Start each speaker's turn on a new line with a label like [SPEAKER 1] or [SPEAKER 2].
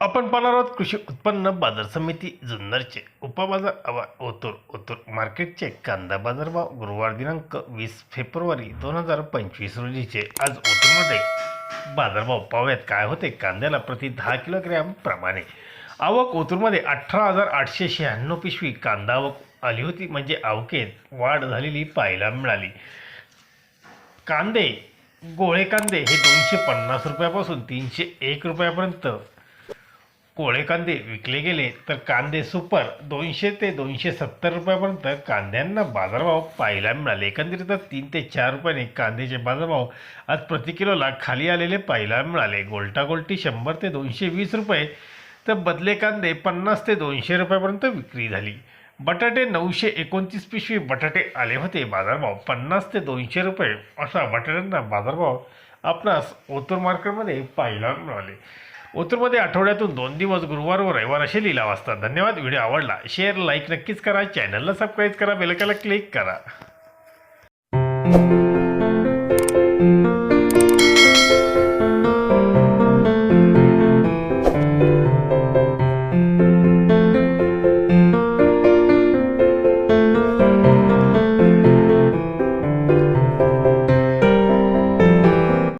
[SPEAKER 1] आपण पाहणार आहोत कृषी उत्पन्न बाजार समिती जुन्नरचे. उपबाजार अवा ओतूर ओतूर मार्केटचे कांदा बाजारभाव गुरुवार दिनांक वीस फेब्रुवारी दोन हजार पंचवीस रोजीचे. आज ओतूरमध्ये बाजारभाव पाहूयात. काय होते? कांद्याला प्रति दहा किलोग्रॅम प्रमाणे. आवक ओतूरमध्ये अठरा हजार आठशे शहाण्णव पिशवी कांदा आवक आली होती. म्हणजे आवकेत वाढ झालेली पाहायला मिळाली. कांदे गोळे कांदे हे दोनशे पन्नास रुपयापासून तीनशे एक रुपयापर्यंत कोळे कांदे विकले गेले तर कांदे सुपर दोनशे ते दोनशे सत्तर रुपयापर्यंत कांद्यांना बाजारभाव पाहायला मिळाले. एकंदरीत तीन ते चार रुपयाने कांद्याचे बाजारभाव आज प्रति किलोला खाली आलेले पाहायला मिळाले. गोल्टा गोल्टी शंभर ते दोनशे वीस रुपये तर बदले कांदे पन्नास ते दोनशे रुपयापर्यंत विक्री झाली. बटाटे नऊशे एकोणतीस पिशवी बटाटे आले होते. बाजारभाव पन्नास ते दोनशे रुपये असा बटाट्यांना बाजारभाव आपणास ओतूर मार्केटमध्ये पाहायला मिळाले. उत्तरमध्ये आठवड्यातून दोन दिवस गुरुवार व रविवार असे लिलाव असतात धन्यवाद व्हिडिओ आवडला शेअर लाईक नक्कीच करा. चॅनलला सबस्क्राईब करा बेलकाला क्लिक करा.